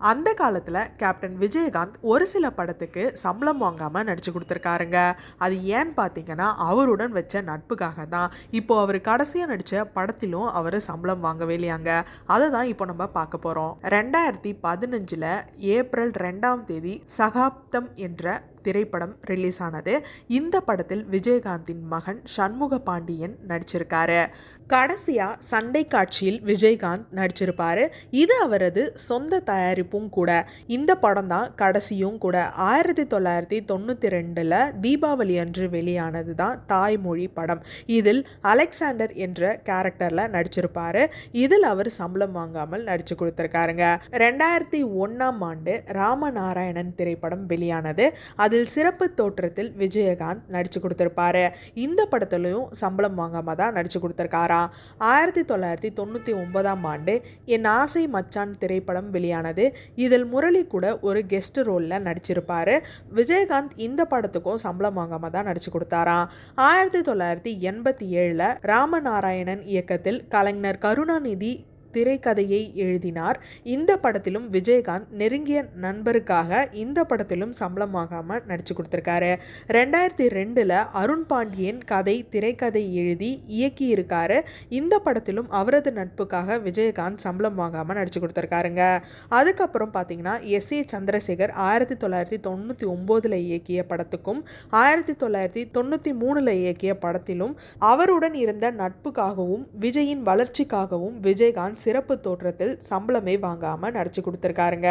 அந்த காலத்தில் கேப்டன் விஜயகாந்த் ஒரு சில படத்துக்கு சம்பளம் வாங்காமல் நடித்து கொடுத்துருக்காருங்க. அது ஏன்னு பார்த்தீங்கன்னா அவருடன் வச்ச நட்புக்காக தான். இப்போ அவர் கடைசியாக நடித்த படத்திலும் அவர் சம்பளம் வாங்கவே இல்லையாங்க. அதை தான் இப்போ நம்ம பார்க்க போகிறோம் ரெண்டாயிரத்தி பதினஞ்சில் ஏப்ரல் ரெண்டாம் தேதி சகாப்தம் என்ற திரைப்படம் ரிலீஸ் ஆனது. இந்த படத்தில் விஜயகாந்தின் மகன் சண்முக பாண்டியன் நடிச்சிருக்காரு. கடைசியாக சண்டை காட்சியில் விஜயகாந்த் நடிச்சிருப்பாரு. இது அவரது சொந்த தயாரிப்பும் கூட. இந்த படம் தான் கடைசியும் கூட. ஆயிரத்தி தொள்ளாயிரத்தி தொண்ணூற்றி ரெண்டில் தீபாவளி அன்று வெளியானது தான் தாய்மொழி படம். இதில் அலெக்சாண்டர் என்ற கேரக்டரில் நடிச்சிருப்பாரு. இதில் அவர் சம்பளம் வாங்காமல் நடிச்சு கொடுத்துருக்காருங்க. ரெண்டாயிரத்தி ஒன்றாம் ஆண்டு ராமநாராயணன் திரைப்படம் வெளியானது. அது அதில் சிறப்பு தோற்றத்தில் விஜயகாந்த் நடித்து கொடுத்துருப்பாரு. இந்த படத்துலையும் சம்பளம் வாங்காமல் தான் நடித்து கொடுத்துருக்காராம் ஆயிரத்தி தொள்ளாயிரத்தி தொண்ணூற்றி ஒன்பதாம் ஆண்டு என் ஆசை மச்சான் திரைப்படம் வெளியானது. இதில் முரளி கூட ஒரு கெஸ்ட் ரோலில் நடிச்சிருப்பாரு. விஜயகாந்த் இந்த படத்துக்கும் சம்பளம் வாங்காமல் தான் நடித்து கொடுத்தாராம் ஆயிரத்தி தொள்ளாயிரத்தி எண்பத்தி ஏழில் ராமநாராயணன் இயக்கத்தில் கலைஞர் கருணாநிதி திரைக்கதையை எழுதினார். இந்த படத்திலும் விஜயகாந்த் நெருங்கிய நண்பருக்காக இந்த படத்திலும் சம்பளம் வாங்காமல் நடித்து கொடுத்துருக்காரு. ரெண்டாயிரத்தி ரெண்டில் அருண் பாண்டியன் கதை திரைக்கதை எழுதி இயக்கியிருக்காரு. இந்த படத்திலும் அவரது நட்புக்காக விஜயகாந்த் சம்பளம் வாங்காமல் நடித்து கொடுத்துருக்காருங்க. அதுக்கப்புறம் பார்த்தீங்கன்னா எஸ் ஏ சந்திரசேகர் ஆயிரத்தி தொள்ளாயிரத்தி தொண்ணூற்றி ஒம்போதில் இயக்கிய படத்துக்கும் ஆயிரத்தி தொள்ளாயிரத்தி தொண்ணூற்றி மூணில் இயக்கிய படத்திலும் அவருடன் இருந்த நட்புக்காகவும் விஜயின் வளர்ச்சிக்காகவும் விஜயகாந்த் சிறப்பு தோற்றத்தில் சம்பளமே வாங்காமல் நடிச்சு கொடுத்துருக்காருங்க.